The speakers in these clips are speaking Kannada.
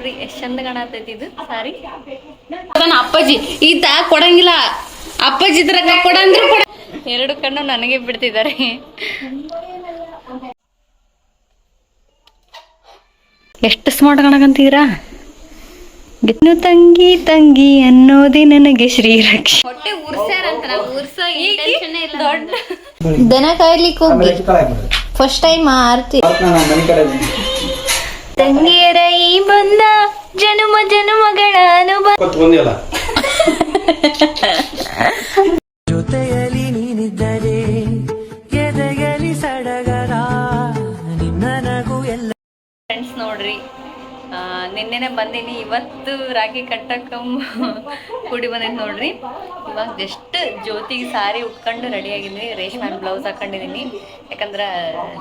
ನೋಡ್ರಿ ಎಷ್ಟ್ ಚಂದ ಕಾಣತೈತಿ ಇದು ಸಾರಿ. ಅದನ್ನ ಅಪ್ಪಾಜಿ ಈತ ಕೊಡಂಗಿಲ್ಲ. ಅಪ್ಪಾಜಿ ತರ ಕೊಡ ಕೊಡ ಎರಡು ಕಣ್ಣು ನನಗೆ ಬಿಡ್ತಿದ್ದಾರೆ. ಎಷ್ಟು ಸ್ಮಾರ್ಟ್ ಕಾಣಕಂತೀರಾ? ಗಿತ್ನು ತಂಗಿ ತಂಗಿ ಅನ್ನೋದೇ ನನಗೆ ಶ್ರೀರಕ್ಷ. ಹೊಟ್ಟೆ ಉರ್ಸ್ಯಾರಂತ ನಾವು ಉರ್ಸೋ ದೊಡ್ಡ ದನ ಕಾಯ್ಲಿಕ್ಕೆ ಹೋಗಿ ಫಸ್ಟ್ ಟೈಮ್ ಆರ್ತಿ. ತಂಗಿಯರ ಈ ಬಂದ ಜನುಮ ಜನುಮಗಳ ಅನುಭವ. ಜೊತೆಯಲ್ಲಿ ಜೊತೆಯಲಿ ನೀನಿದ್ದರೆ ಎದೆಯಲಿ ಸಡಗರ ನಿನ್ನ ನಗು ಎಲ್ಲ. ಫ್ರೆಂಡ್ಸ್ ನೋಡ್ರಿ ನಿನ್ನೆನೆ ಬಂದೀನಿ ಇವತ್ತು ರಾಗಿ ಕಟ್ಟಕ್ಕ ಕೂಡಿ ಬಂದೈತೆ ನೋಡ್ರಿ. ಇವಾಗ ಜಸ್ಟ್ ಜ್ಯೋತಿಗೆ ಸಾರಿ ಉಟ್ಕೊಂಡು ರೆಡಿ ಆಗಿದ್ದೀನಿ ರೇಷ್ಮೆ ಬ್ಲೌಸ್ ಹಾಕೊಂಡಿದ್ದೀನಿ ಯಾಕಂದ್ರೆ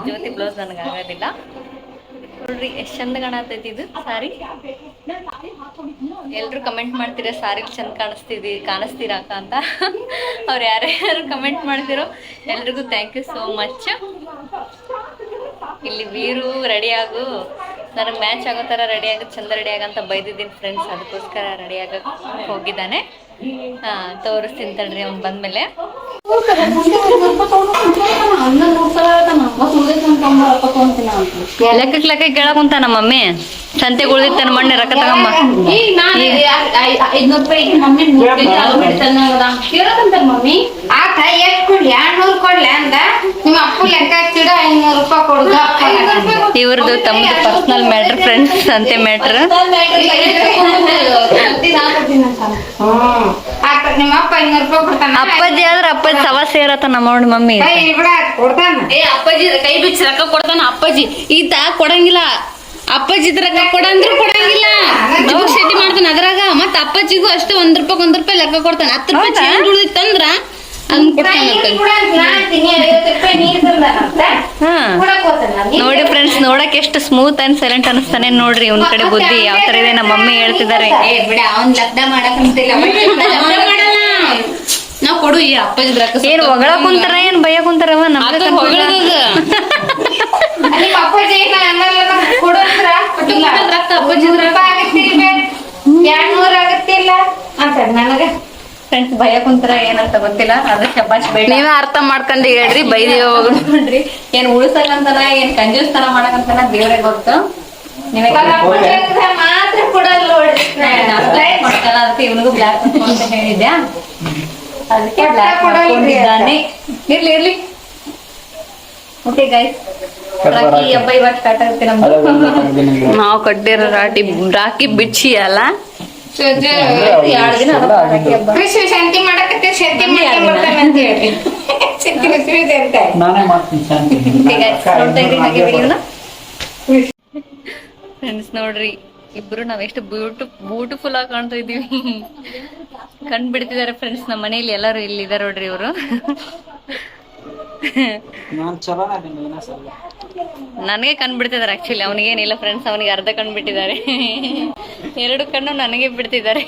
ಜ್ಯೋತಿ ಬ್ಲೌಸ್ ನನಗೆ ಆಗೋದಿಲ್ಲ. ನೋಡ್ರಿ, ಎಷ್ಟ್ ಚಂದ ಕಾಣತೈತಿ ಇದು ಸಾರಿ. ಎಲ್ರು ಕಮೆಂಟ್ ಮಾಡ್ತೀರಾ ಸಾರಿ ಚಂದ ಕಾಣಿಸ್ತಿದಿ ಕಾಣಿಸ್ತೀರಾ ಅಕ್ಕ ಅಂತ. ಅವ್ರು ಯಾರ್ಯಾರು ಕಮೆಂಟ್ ಮಾಡ್ತಿರೋ, ಎಲ್ರಿಗೂ ಥ್ಯಾಂಕ್ ಯು ಸೋ ಮಚ್ ಇಲ್ಲಿ ಬೀರು ರೆಡಿ ಆಗು. ನನಗೆ ಮ್ಯಾಚ್ ಆಗೋ ಥರ ರೆಡಿ ಆಗ ಚಂದ ರೆಡಿ ಆಗಂತ ಬೈದಿದ್ದೀನಿ ಫ್ರೆಂಡ್ಸ್ ಅದಕ್ಕೋಸ್ಕರ ರೆಡಿ ಆಗಕ್ಕೆ ಹೋಗಿದ್ದಾನೆ ಹಾಂ ತೋರಿಸ್ತೀನಿ ತಡ್ರಿ ಅವ್ನು ಬಂದಮೇಲೆ ಲೆಕ್ಕಕ್ಕೆ ಲೆಕ್ಕ ಕೇಳಕ್ ಕುಂತ ನಮ್ಮ ಮಮ್ಮಿ ಸಂತೆಗೆ ಉಳ್ದಿತ್ತಾನ ಮಣ್ಣೆ ರೊಕ್ಕ ತಗಮ್ಮ ಇವ್ರದ್ದು ತಮ್ಮದು ಪರ್ಸನಲ್ ಮ್ಯಾಟ್ರ್ ಫ್ರೆಂಡ್ಸ್ ಸಂತೆ ಮ್ಯಾಟ್ರ್ ಅಪ್ಪಾಜಿ ಆದ್ರೆ ಅಪ್ಪಾಜಿ ಸವಾ ಸೇರತ್ತ ನಮ್ಮ ಮಮ್ಮಿ ಕೈ ಬಿಡ ಕೊಡ್ತಾನ ಏ ಅಪ್ಪಾಜಿ ಕೈ ಬಿಚ್ಚಿ ರೊಕ್ಕ ಕೊಡ್ತಾನ ಅಪ್ಪಾಜಿ ಈತ ಕೊಡಂಗಿಲ್ಲ ಅಪ್ಪಾಜಿ ರೊಕ್ಕ ಕೊಡ ಅಂದ್ರೆ ಕೊಡಂಗಿಲ್ಲ ಜೋಕ್ ಶೆಟ್ಟಿ ಮಾಡ್ತಾನ ಅದ್ರಾಗ. ಮತ್ತ ಅಪ್ಪಾಜಿಗೂ ಅಷ್ಟೇ ಒಂದ್ ರೂಪಾಯಿ ಒಂದ್ ರೂಪಾಯಿ ಲೆಕ್ಕ ಕೊಡ್ತಾನೆ. ಹತ್ತು ರೂಪಾಯಿ ಚೇಂಜ್ ಉಳಿದಿತ್ತಂದ್ರ ಅದನ್ನ ನೋಡಿ ಫ್ರೆಂಡ್ಸ್ ನೋಡಕ್ ಎಷ್ಟು ಸ್ಮೂತ್ ಅಂಡ್ ಸೈಲೆಂಟ್ ಅನಿಸ್ತಾನೆ ನೋಡ್ರಿ ಒಂದ್ ಕಡೆ ಬುದ್ಧಿ ಯಾವ ತರ ಇದೆ ನಮ್ಮ ಮಮ್ಮಿ ಹೇಳ್ತಿದ್ದಾರೆ. ನಾವ್ ಕೊಡು ಈ ಅಪ್ಪಾಜಿ ಏನ್ ಹೊಗಳ ಕುಂತಾರ ಏನ್ ಭಯ ಕುಂತಾರವ? ನಮ್ಗೆ ನಿಮ್ಮ ಅಪ್ಪಾಜಿ ಏನ ಕೊಡೋದ್ರ ರೊಕ್ಕ ಅಪ್ಪಾಜಿ ರೂಪಾಯಿ ಆಗತ್ತಿಲ್ಲ ಎರಡ್ನೂರ್ ಆಗತ್ತಿಲ್ಲ ಅಂತ ನನಗ. ಫ್ರೆಂಡ್ಸ್ ಭಯ ಕುಂತರ ಏನಂತ ಗೊತ್ತಿಲ್ಲ. ಅದ್ರ ಶಬಾಷ್ ಬೇಡ. ನೀವೇ ಅರ್ಥ ಮಾಡ್ಕೊಂಡು ಹೇಳ್ರಿ ಬೈದಿ ನೋಡ್ರಿ ಏನ್ ಉಳಿಸಲ್ಲಂತನ ಏನ್ ಕಂಜೂಸ್ತನ ಮಾಡಕಂತನ ದೇವ್ರೇ ಗೊತ್ತು. ನೀವೇ ಮಾತ್ರ ಕೊಡಲ್ಲ ನೋಡ್ರಿ ಮಾಡ್ತಾನ ಅದಕ್ಕೆ ಇವನಿಗೂ ಬ್ಲಾಕ್ ಅಂತ ಹೇಳಿದ್ಯಾ? ಅದಕ್ಕೆ ಬ್ಲಾಕ್ ಕೊಡಲ್ಲ ಮಾಡ್ಕೊಂಡಿದ್ದಾನೆ ಇರ್ಲಿ ಇರ್ಲಿ. ಓಕೆ ಗೈಸ್ ರಾಖಿ ಹಬ್ಬ ಇವಾಗ ಸ್ಟಾರ್ಟ್ ಆಗುತ್ತೆ ನಮ್ದು. ನಾವು ಕಟ್ಟಿರೋ ರಾಟಿ ರಾಕಿ ಬಿಚ್ಚಿ ಅಲ್ಲ? ಶಾಂತಿ ಮಾಡಕತ್ತೆ ಶಾಂತಿ ಮಾಡಿ ಬರ್ತಾನೆ ಅಂತ ಹೇಳಿ. ಶಾಂತಿ ಮುಸ್ರಿದೆ ಅಂತ ನಾನೇ ಮಾಡ್ತೀನಿ ಶಾಂತಿ. ನೋಡ್ತಾ ಇದ್ರಿ ಹಾಗೆ ವಿಡಿಯೋನ ಫ್ರೆಂಡ್ಸ್ ನೋಡ್ರಿ ಇಬ್ರು ನಾವ್ ಎಷ್ಟು ಬ್ಯೂಟಿ ಬ್ಯೂಟಿಫುಲ್ ಆಗಿ ಕಾಣ್ತಾ ಇದೀವಿ ಕಂಡ್ ಬಿಡ್ತಿದಾರೆ ಫ್ರೆಂಡ್ಸ್ ನಮ್ಮ ಮನೇಲಿ ಎಲ್ಲರೂ ಇಲ್ಲಿ ಇದಾರೆ ನೋಡ್ರಿ ಇವರು. ನನಗೆ ಕಣ್ ಬಿಡ್ತಿದಾರೆ ಆಕ್ಚುಲಿ ಅವನಿಗೇನಿಲ್ಲ ಫ್ರೆಂಡ್ಸ್ ಅವನಿಗೆ ಅರ್ಧ ಕಣ್ ಬಿಟ್ಟಿದ್ದಾರೆ ಎರಡು ಕಣ್ಣು ನನಗೆ ಬಿಡ್ತಿದ್ದಾರೆ.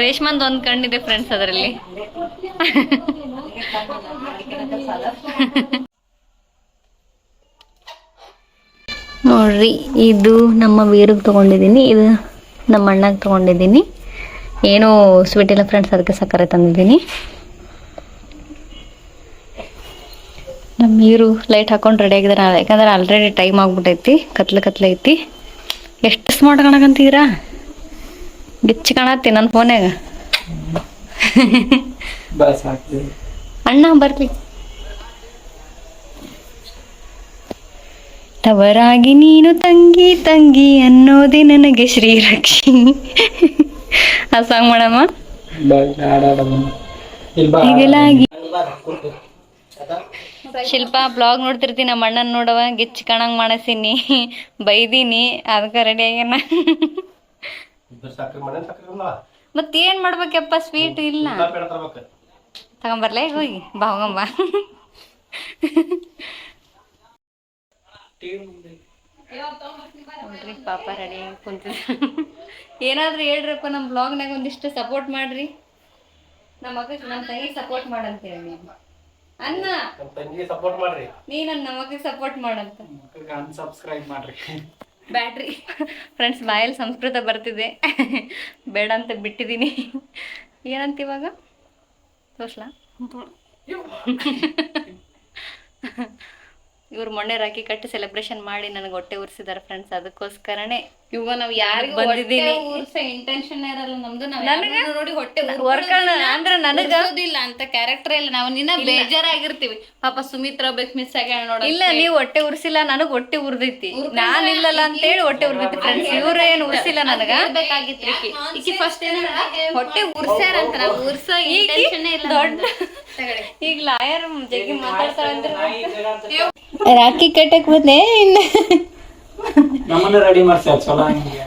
ರೇಷ್ಮಂದ್ ಒಂದ್ ಕಣ್ಣಿದೆ ಫ್ರೆಂಡ್ಸ್ ಅದರಲ್ಲಿ. ನೋಡ್ರಿ ಇದು ನಮ್ಮ ವೀರಿಗೆ ತಗೊಂಡಿದ್ದೀನಿ ಇದು ನಮ್ಮ ಅಣ್ಣಗೆ ತಗೊಂಡಿದ್ದೀನಿ. ಏನೋ ಸ್ವೀಟ್ ಇಲ್ಲ ಫ್ರೆಂಡ್ಸ್ ಅದಕ್ಕೆ ಸಕ್ಕರೆ ತಂದಿದ್ದೀನಿ. ನಮ್ಮ ನೀರು ಲೈಟ್ ಹಾಕೊಂಡು ರೆಡಿ ಆಗಿದಾರೆ. ಯಾಕಂದ್ರೆ ಆಲ್ರೆಡಿ ಟೈಮ್ ಆಗ್ಬಿಟ್ಟೈತಿ ಕತ್ಲ ಕತ್ಲೆ ಐತಿ. ಎಷ್ಟು ಸ್ಮಾರ್ಟ್ ಕಾಣಕಂತೀರಾ ಗಿಚ್ಚಿ ಕಾಣತ್ತಿ ನನ್ನ ಫೋನ್ಯಾಗ ಅಣ್ಣ ಬರ್ಲಿ. ತವರಾಗಿ ನೀನು ತಂಗಿ ತಂಗಿ ಅನ್ನೋದೇ ನನಗೆ ಶ್ರೀರಕ್ಷಿ. ಆ ಸಾಂಗ್ ಮಾಡಮ್ಮ. ಬಾಯ್ ಆಡಾಡ ಇಲ್ಲಿ ಬಾ ಹೀಗೆಲ್ಲ ಆಗಿ ಶಿಲ್ಪ ಬ್ಲಾಗ್ ನೋಡ್ತಿರ್ತೀನಿ ನಮ್ಮ ಅಣ್ಣನ ನೋಡವ ಗಿಚ್ಚ ಕಣಂಗ್ ಮಾಡಸೀನಿ ಬೈದೀನಿ ಅದಕ್ಕೆ ರೆಡಿ ಆಗ್ಯಾನ ಮತ್ತೇನ್ ಮಾಡ್ಬೇಕಪ್ಪ ಸ್ವೀಟ್ ಇಲ್ಲ. ತಗೊಂಬರ್ಲೇ ಈಗ ಹೋಗಿ ಬಾವಗಂಬ ನೋಡ್ರಿ ಪಾಪ ರೆಡಿ ಕುಂತ ಏನಾದ್ರೂ ಹೇಳ್ರಪ್ಪ ನಮ್ಮ ಬ್ಲಾಗ್ನಾಗ ಒಂದಿಷ್ಟು ಸಪೋರ್ಟ್ ಮಾಡ್ರಿ. ನಮ್ಮ ಮಗ ನಮ್ಮ ತಂಗಿ ಸಪೋರ್ಟ್ ಮಾಡಂತ ಹೇಳಿ ಅನ್ನ ನಮ್ಮ ತಂಗಿಗೆ ಸಪೋರ್ಟ್ ಮಾಡ್ರಿ. ನೀ ನನ್ನ ಮಗಗೆ ಸಪೋರ್ಟ್ ಮಾಡಂತ. ಅನ್ಸಬ್ಸ್ಕ್ರೈಬ್ ಮಾಡ್ರಿ. ಬ್ಯಾಟ್ರಿ ಫ್ರೆಂಡ್ಸ್ ಬಾಯಲ್ಲಿ ಸಂಸ್ಕೃತ ಬರ್ತಿದೆ. ಬೇಡ ಅಂತ ಬಿಟ್ಟಿದ್ದೀನಿ ಏನಂತ ಇವಾಗ? ತೋರ್ಸ್ಲಾ? ಇವ್ರು ಮೊನ್ನೆ ರಾಕಿ ಕಟ್ಟಿ ಸೆಲೆಬ್ರೇಷನ್ ಮಾಡಿ ನನಗೆ ಹೊಟ್ಟೆ ಉರ್ಸಿದಾರೆ ಫ್ರೆಂಡ್ಸ್ ಅದಕ್ಕೋಸ್ಕರನೇ ಇವಾಗ ನಾವು ಯಾರಿಗೂ ಬಂದಿದ್ದೀನಿ. ಇಂಟೆನ್ಷನ್ ಇರಲ್ಲ. ನಮ್ದು ನಾವ್ ನನಗೆ? ನೋಡಿ ಹೊಟ್ಟೆ ಅಂದ್ರೆ ನನಗೆ? ಇಲ್ಲ ಅಂತ ಕ್ಯಾರೆಕ್ಟರ್ ಇಲ್ಲ. ನಾವು ನಿನ್ನ ಬೇಜಾರಾಗಿರ್ತೀವಿ. ಪಾಪ ಸುಮಿತ್ರಾ ಬೇಕು ಮಿಸ್ ಆಗ್ಯಾಳ ನೋಡಿ ಇಲ್ಲ ನೀವು ಹೊಟ್ಟೆ ಉರ್ಸಿಲ್ಲ ನನಗ್ ಹೊಟ್ಟೆ ಉರ್ದೈತಿ. ನಾನ್ ಇಲ್ಲಲ್ಲ ಅಂತೇಳಿ ಹೊಟ್ಟೆ ಉರ್ದೈತಿ ಫ್ರೆಂಡ್ಸ್ ಇವ್ರು ಏನು ಉರ್ಸಿಲ್ಲ ನನಗ? ಬೇಕಾಗಿತ್ತು ಈಕಿ. ಈಕಿ ಫಸ್ಟ್ ಏನ ಹೊಟ್ಟೆ ಉರ್ಸ್ಯಾರ ಅಂತ ನಾವು ಉರ್ಸೋ ಇಂಟೆನ್ಷನ್ ಇಲ್ಲ ದೊಡ್ಡ ಈಗ ಲಾಯರ್ ಜಗ್ಗಿ ಮಾತಾಡ್ತಾರ ರಾಖಿ ಕಟ್ಟಕ್ ಬಂದೆ ನಮ್ಮನ್ನ ರೆಡಿ ಮಾಡ್ಸ್ಯಾರ ಚಲೋ ಹಂಗೆ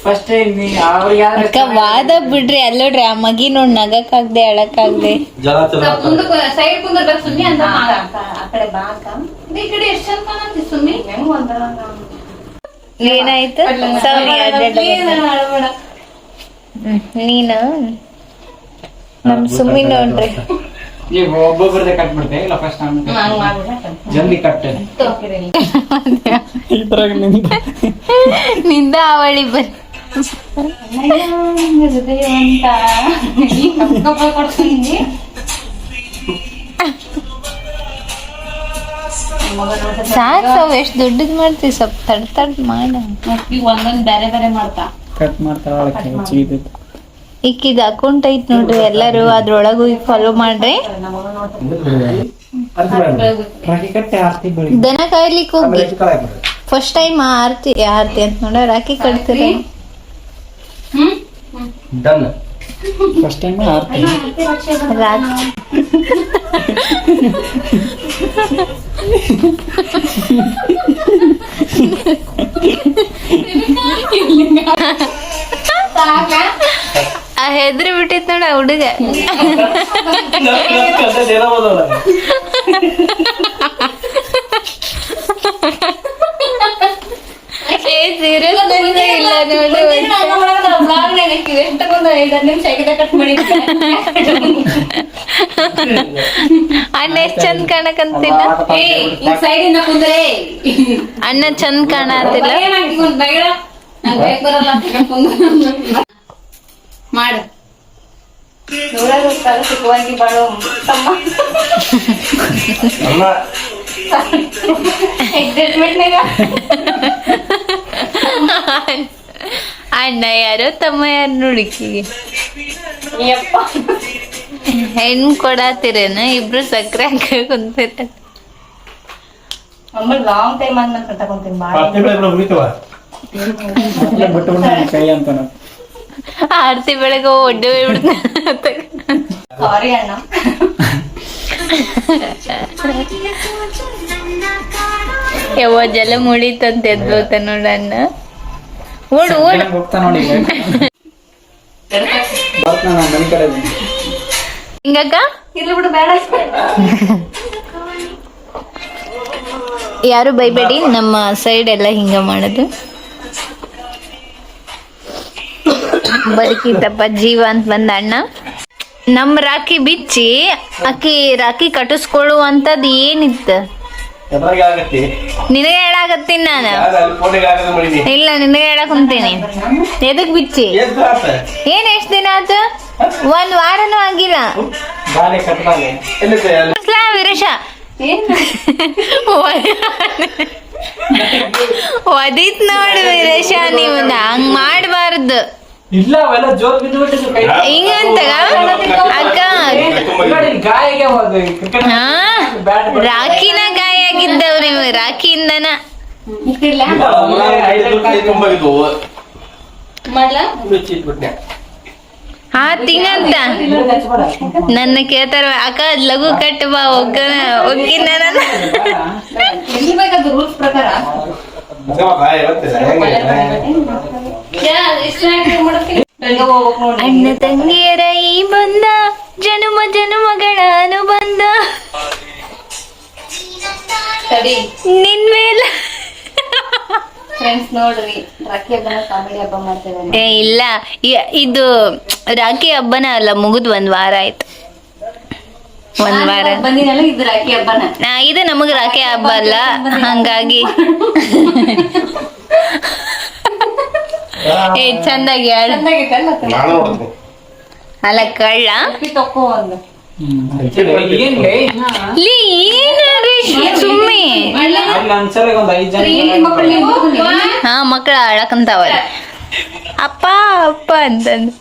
ಫಸ್ಟ್ ನೀ ಅವ್ರಿಗೆ ಯಾರು ಅಕ್ಕ ವಾದ ಬಿಡ್ರಿ ಅಲ್ಲೋಡ್ರಿ ಆ ಮಗಿ ನೋಡ್ ನಗಕ್ಕಾಗ್ದೆ ಅಳಕ್ಕಾಗ್ದೆ. ಅಳಕ್ ಚಲೋ ಏನಾಯ್ತು? ನೀನ? ನಮ್ ಸುಮ್ಮಿ ನೋಡ್ರಿ ಈಗ ಒಬ್ಬೊಬ್ಬರದೇ ಕಟ್ ಬಿಡ್ತೆ ಇಲ್ಲ ಫಸ್ಟ್ ಜಲ್ದಿ ಕಟ್ ಇದ್ರಾಗ ನಿಂದ. ಅವಳಿ ಬರ್ ಸಾಕು ಎಷ್ಟು ಎಷ್ಟ್ ದೊಡ್ಡದ್ ಮಾಡ್ತೀವಿ ಸ್ವಲ್ಪ ತಡ್ ತಡ್ ಮಾಡ. ಒಂದೊಂದ್ ಬೇರೆ ಬೇರೆ ಮಾಡ್ತಾ. ಕಟ್ ಚೀದಿದ್ದು. ಈಕಿದ್ ಅಕೌಂಟ್ ಐತ್ ನೋಡ್ರಿ ಎಲ್ಲರೂ ಅದ್ರೊಳಗ ಹೋಗಿ ಫಾಲೋ ಮಾಡ್ರಿ. ದನ ಕಾಯ್ಲಿಕ್ ಹೋಗಿ ಫಸ್ಟ್ ಟೈಮ್ ಆರ್ತಿ ಆರ್ತಿ ಅಂತ ನೋಡ ರಾಖಿ ಕಟ್ತೀರಿ? ಡನ್ ಫಸ್ಟ್ ಟೈಮ್ ಆರ್ತಿ. ರಾಖಿ. ಹೆದ್ರಿ ಬಿಟ್ಟಿತ್ ನೋಡ ಹುಡುಗ. ಏ ಇಲ್ಲ ಎಷ್ಟ್ ಚಂದ ಕಾಣಕಂತಿಲ್ಲ? ಅಣ್ಣ ಚಂದ ಕಾಣತಿಲ್ಲ? ಮಾಡು. ನೂರಾರು ಸುಖವಾಗಿ ಬಾಳೋ ತಮ್ಮ ಅಮ್ಮ ಎಕ್ಸೈಟ್ಮೆಂಟ್ನಾಗ ಅಣ್ಣ ಯಾರೋ ತಮ್ಮ ಯಾರು ನುಡುಕಿ ಯಪ್ಪ. ಹೆಣ್ ಕೊಡಾತಿರೇನ? ಇಬ್ರು ಸಕ್ಕರೆ ಹಾಕ ಕುಂತಿರ ಅಮ್ಮ ಲಾಂಗ್ ಟೈಮ್ ಆದ್ಮೇಲೆ ತಗೊಂತೀನಿ ಬಾಳ ಹತ್ತು ಬೆಳೆ ಮುಗಿತವ? ಬಿಟ್ಟು ಬಿಡ್ತಾನೆ ಕೈ ಅಂತ ಆರ್ತಿ ಬೆಳಗ್ಗೆ ಒಡ್ಡೆ ಬಿಡ್ತ ಸಾರಿ ಅಣ್ಣ. ಯಾವ ಜಲ ಮುಳಿತಂತ ಎದ್ಬೋತ ನೋಡಣ್ಣ ಓಡು ಓಡು. ಹಿಂಗಕ್ಕ? ಇರ್ಲಿ ಬಿಡು ಬೇಡ. ಯಾರು ಬೈಬೇಡಿ ನಮ್ಮ ಸೈಡ್ ಎಲ್ಲ ಹಿಂಗ ಮಾಡೋದು. ಬದುಕಿತಪ್ಪ ಜೀವ ಅಂತ ಬಂದ ಅಣ್ಣ ನಮ್ ರಾಖಿ ಬಿಚ್ಚಿ ಅಕ್ಕಿ ರಾಖಿ ಕಟ್ಟಿಸ್ಕೊಳ್ಳುವಂತದ್ ಏನಿತ್ತು? ನಿನಗೆ ಹೇಳಾಕತ್ತೀನಿ ನಾನು. ಇಲ್ಲ ನಿನಗೆ ಹೇಳಕ್ ಕುಂತೀನಿ ಎದಕ್ ಬಿಚ್ಚಿ? ಏನ್ ಎಷ್ಟ್ ದಿನ ಆತು? ಒಂದ್ ವಾರನೂ ಆಗಿಲ್ಲ. ವೀರೇಶ. ಒದಿತ್ ನೋಡು ವೀರೇಶ ನೀವು ಹಂಗ್ ಮಾಡ್ಬಾರ್ದು. ಇಲ್ಲ ಅವೆಲ್ಲ ಜೋರ್ ಬಿದ್ದು ಬಿಟ್ಟಿದ್ದು ಕೈ ಹಿಂಗಂತಗ ಅಕ್ಕ ನೋಡಿ, ಗಾಯಿಗೆ ಹೋದ ಕ್ರಿಕೆಟ್ ಹಾ? ರಾಖಿನ ಗಾಯ ಆಗಿದ್ದವ್ ನೀವು ರಾಖಿಯಿಂದನ. ಹಾ ತಿಂಗಂತ. ನನ್ನ ಕೇಳ್ತಾರ ಅಕ್ಕ ಲಘು ಕಟ್ಟು ಬಾ ಒಗ್ಗನ ಒಗ್ಗಿನ ರೂಲ್ಸ್ ಪ್ರಕಾರ. ಅಣ್ಣ ತಂಗಿಯರ ಈ ಬಂದ ಜನುಮ ಜನುಮಗಳ ಅನುಬಂಧ. ನಿನ್ ಮೇಲೆ. ಫ್ರೆಂಡ್ಸ್ ನೋಡ್ರಿ ರಾಖಿ ಹಬ್ಬನ ಕಾಮಿಡಿ ಹಬ್ಬ ಮಾಡ್ತೇವೆ ಏ ಇಲ್ಲ. ಇದು ರಾಖಿ ಹಬ್ಬನ ಅಲ್ಲ ಮುಗಿದ್ ಒಂದ್ ವಾರ ಆಯ್ತು. ಒಂದ್ ವಾರ. ಬಂದಿನಲ್ಲ ಇದು ರಾಖಿ ಹಬ್ಬನ? ನಾ ಇದು ನಮಗ್ ರಾಖಿ ಹಬ್ಬ ಅಲ್ಲ. ಹಂಗಾಗಿ. ಏ ಚಂದಾಗಿ ಅಲ್ಲ ಕಳ್ಳ. ಮಕ್ಕಳು. ಹಾ ಮಕ್ಳು ಅಳಕಂತಾವಲ್ಲ ಅಪ್ಪ ಅಪ್ಪ ಅಂತಂದು.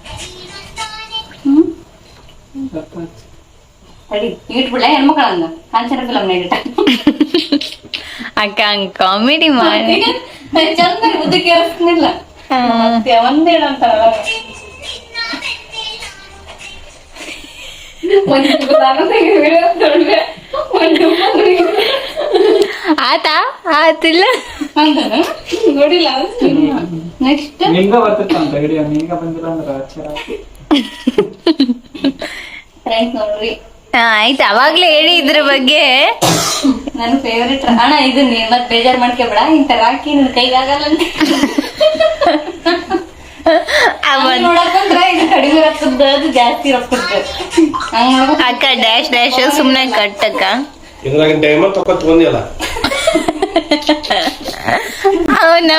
ಇಟ್ಬಿಡ್ಲ ಹೆಣ್ಮಕ್ಳ ಹಂಗ ಕಾಂಚನ ಫಿಲಮ್ ಇಟ್ಟ ಅಕ್ಕ ಹಂಗ್ ಕಾಮಿಡಿ ಮಾಡಿ. ಚಂದ ಉದ್ದಕ್ಕೆ. ಮತ್ತೆ ಒಂದೇಳ ಅಂತಾರಲ್ಲ. ಆತಾ? ಆತಿಲ್ಲ. ನೋಡಿಲ್ಲ ನೆಕ್ಸ್ಟ್ ನಿಂಗ ನಿಂಗ ಬಂದಿಲ್ಲ ಅಂದ್ರ ಅಚ್ಚರ ಫ್ರೆಂಡ್ಸ್ ನೋಡ್ರಿ. ಆಯ್ತು. ಅವಾಗ್ಲೇ ಹೇಳಿ ಇದ್ರ ಬಗ್ಗೆ. ನನ್ನ ಫೇವ್ರೆಟ್ ಅಣ್ಣ ಇದು ನೀ ಮತ್ ಬೇಜಾರ್ ಮಾಡ್ಕೊಬೇಡ. ಇಂತ ರಾಕಿ ನಿನ್ ಕೈಗಾಗಲ್ಲ ಅಂತ. ಅವನ್ ನೋಡಕಂದ್ರ ಇದು ಕಡಿಮೆ ರೊಕ್ಕದ ಅದು ಜಾಸ್ತಿ ರೊಕ್ಕದ ಹಂಗ ನೋಡಕ್ ಅಕ್ಕ ಡ್ಯಾಶ್ ಡ್ಯಾಶ್ ಸುಮ್ನೆ ಕಟ್ಟಕ್ಕ. ಇದ್ರಾಗ ಬಂದಿಲ್ಲ ಅವನ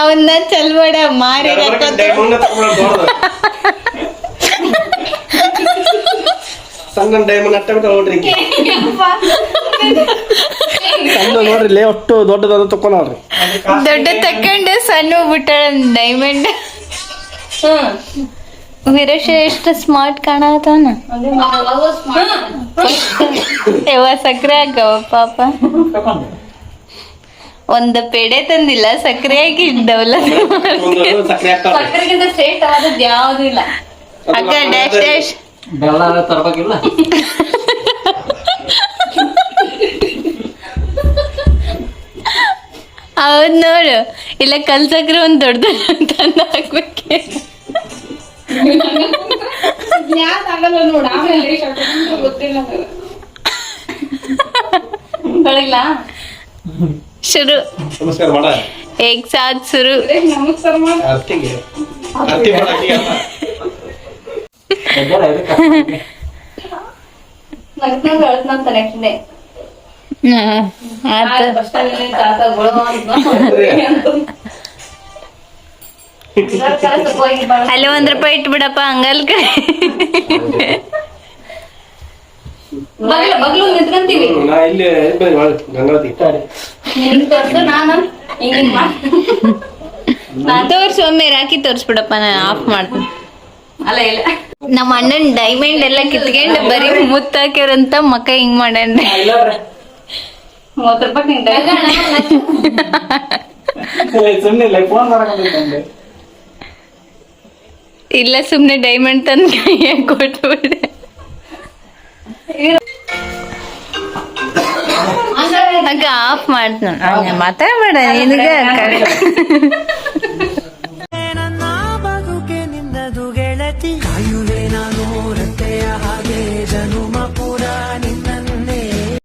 ಅವನ್ನ ಚಲ್ಬೇಡ ಮಾರಿ ರೊಕ್ಕ ತಕೊಂಡ್ ಸಣ್ಣ ಡೈಮಂಡ್ ಅಟ್ಟ ಬಿಟ್ಟು ನೋಡ್ರಿ. ಸಣ್ಣ ನೋಡ್ರಿ ಲೇ ಒಟ್ಟು ದೊಡ್ಡದಾದ ತಕೊಂಡ್ರಿ ದೊಡ್ಡ ತಕ್ಕಂಡು ಸಣ್ಣ ಬಿಟ್ಟ ಡೈಮಂಡ್ ವೀರೇಶ ಎಷ್ಟು ಸ್ಮಾರ್ಟ್ ಕಾಣತಾನ ಯಾವ ಸಕ್ರೆ ಆಗವ ಪಾಪ. ಒಂದ ಒಂದು ಪೆಡೆ ತಂದಿಲ್ಲ ಸಕ್ರೆ ಆಗಿ ಸಕ್ಕರೆ ಹಾಕ್ತಾವ್ರಿ. ಸಕ್ಕರೆಗಿಂತ ಸ್ಟ್ರೇಟ್ ಆದದ್ದು ಯಾವ್ದು ಇಲ್ಲ. ಅಕ್ಕ ಡ್ಯಾಶ್ ಡ್ಯಾಶ್ ಬೆಲ್ಲ ತರಬೇಕಿಲ್ಲ? ಹೌದ್ ನೋಡು. ಇಲ್ಲ ಕಲ್ಸಕ್ರೆ ಒಂದ್ ದೊಡ್ಡ ತಂದ ಹಾಕ್ಬೇಕೆ. ಶುರು. ನಮಸ್ಕಾರ ಮಾಡ. ಏಕ್ ಸಾಥ್ ಶುರು ಅರ್ತಿಗೆ. ಅರ್ತಿ ಮಾಡಕ್ಕೆ ಅಲ್ಲ. ಒಂದ್ ರೂಪಾಯಿ ಇಟ್ಬಿಡಪ್ಪ ಹಂಗಲ್ ಕಡೆ. ಬಗ್ಲ ನಿಂತ್ಕೊಂತೀವಿ. ತೋರ್ಸು ಒಮ್ಮೆ ರಾಕಿ ತೋರ್ಸ್ಬಿಡಪ್ಪ ನಾನು ಆಫ್ ಮಾಡ್ತೀನಿ. ಅಲ್ಲ ಇಲ್ಲ. ನಮ್ಮ ಅಣ್ಣನ್ ಡೈಮಂಡ್ ಎಲ್ಲ ಕಿತ್ಕೊಂಡು ಬರೀ ಮುತ್ತಾಕ್ಯಾರಂತ ಮಕ್ಕ ಹಿಂಗ್ ಇಲ್ಲ ಮೂವತ್ತು ರೂಪಾಯಿ ಇಲ್ಲ ಫೋನ್ ಮಾಡಕಂತಂದೆ ಇಲ್ಲ ಸುಮ್ನೆ ಡೈಮಂಡ್ ತಂದ್ ಕೈಯಾಗ ಕೊಟ್ಬಿಡೆ. ಅಕ್ಕ ಆಫ್ ಮಾಡ್ತಾನ ಮಾತಾಡ್ಬೇಡ ನಿನಗ